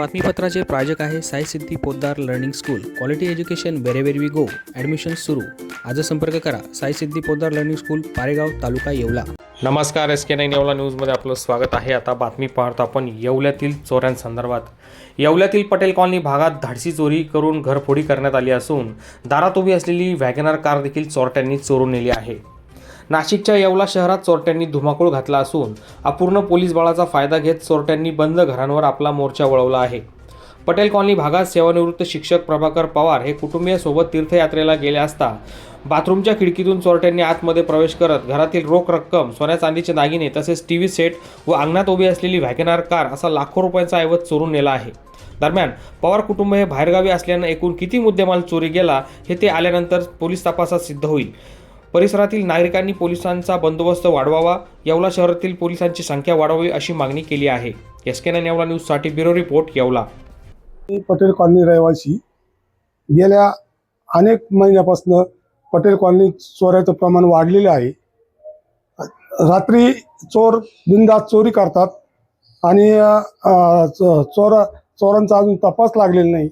बातमीपत्राचे प्रायोजक आहे Sai Siddhi Podar learning school. Quality education wherever we go admission सुरू. आज संपर्क करा. साई सिद्धी पोद्दार लर्निंग स्कूल पारेगाव तालुका येवला. नमस्कार एस के नाईन येवला न्यूजमध्ये आपलं स्वागत आहे. आता बातमी पाहतो आपण येवल्यातील चोऱ्यांसंदर्भात येवल्यातील पटेल कॉलनी भागात धाडसी चोरी करून घरफोडी करण्यात आली असून दारात उभी असलेली वॅगनार कार देखील चोरट्यांनी चोरून नेली आहे. नाशिकच्या येवला शहरात चोरट्यांनी धुमाकूळ घातला असून अपूर्ण पोलीस बळाचा फायदा घेत चोरट्यांनी बंद घरांवर आपला मोर्चा वळवला आहे. पटेल कॉलनी भागात सेवानिवृत्त शिक्षक प्रभाकर पवार हे कुटुंबियासोबत तीर्थयात्रेला गेले असता बाथरूमच्या खिडकीतून चोरट्यांनी आतमध्ये प्रवेश करत घरातील रोख रक्कम सोन्या चांदीचे दागिने तसेच टी व्ही सेट व अंगणात उभी असलेली व्हॅगनार कार असा लाखो रुपयांचा ऐवज चोरून नेला आहे. दरम्यान पवार कुटुंब हे बाहेरगावी असल्यानं एकूण किती मुद्देमाल चोरी गेला हे ते आल्यानंतर पोलीस तपासात सिद्ध होईल. परिसरातील नागरिकांनी पोलिसांचा बंदोबस्त वाढवावा येवला शहरातील पोलिसांची संख्या वाढवावी अशी मागणी केली आहे. एस के नाईन येवला न्यूजसाठी bureau report Yeola. Patel colony रहिवासी. गेल्या अनेक महिन्यापासून पटेल कॉलनी चोऱ्याचं प्रमाण वाढलेलं आहे. रात्री चोर बिंदास चोरी करतात आणि चोर चो- चोरांचा अजून तपास लागलेला नाही.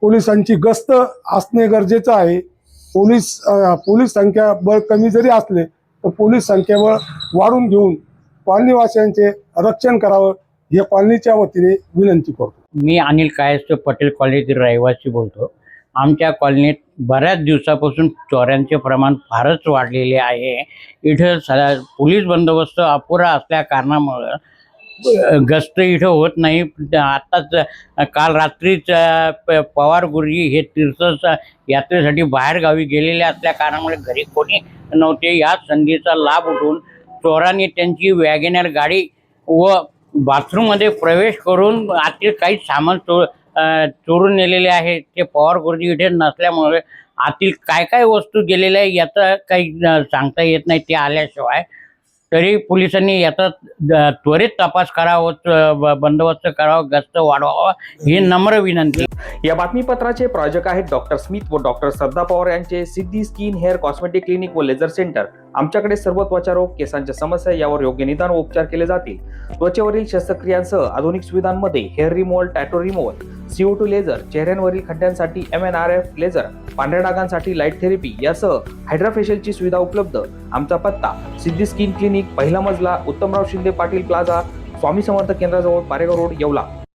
पोलिसांची गस्त असणे गरजेचं आहे. पोलीस पोलीस संख्या बळ कमी जरी असले तर पोलीस संख्याबळ वाढून घेऊन कॉलनीवासियांचे रक्षण करावं हे कॉलनीच्या वतीने विनंती करतो. मी अनिल कायस्थ पटेल कॉलनीतील रहिवासी बोलतो. आमच्या कॉलनीत बऱ्याच दिवसापासून चोऱ्यांचे प्रमाण फारच वाढलेले आहे. इथं स पोलीस बंदोबस्त अपुरा असल्या कारणामुळं गस्त इथं होत नाही. आत्ताच काल रात्रीच प- पवार गुरुजी हे तीर्थ यात्रेसाठी बाहेरगावी गेलेले असल्या कारणामुळे घरी कोणी नव्हते. या संधीचा लाभ उठून चोरांनी त्यांची वॅगेनर गाडी व बाथरूममध्ये प्रवेश करून आतील काही सामान चो चोरून नेलेले आहे. ते पवार गुरुजी इथे नसल्यामुळे आतील काय काय वस्तू गेलेल्या आहे याचं काही सांगता येत नाही. ते आल्याशिवाय तरी पोलिसांनी याचा त्वरित तपास करावा बंदोबस्त करावा गस्त वाढवावा ही नम्र विनंती. या बातमीपत्राचे प्रायोजक आहेत डॉक्टर स्मिथ व डॉक्टर श्रद्धा पवार यांचे Siddhi skin hair cosmetic clinic व लेझर सेंटर. आमच्याकडे सर्व त्वचारोग केसांच्या समस्या यावर योग्य निदान व उपचार केले जातील. त्वचेवरील शस्त्रक्रियांसह आधुनिक सुविधांमध्ये hair removal tattoo removal C O laser चेहऱ्यांवरील खड्ड्यांसाठी M N R F laser पांढऱ्या डागांसाठी लाइट थेरपी यासह हायड्राफेशियलची सुविधा उपलब्ध. आमचा पत्ता सिद्धी स्किन क्लिनिक पहिला मजला उत्तमराव शिंदे पाटील प्लाझा स्वामी समर्थ केंद्राजवळ पारेगाव रोड येवला.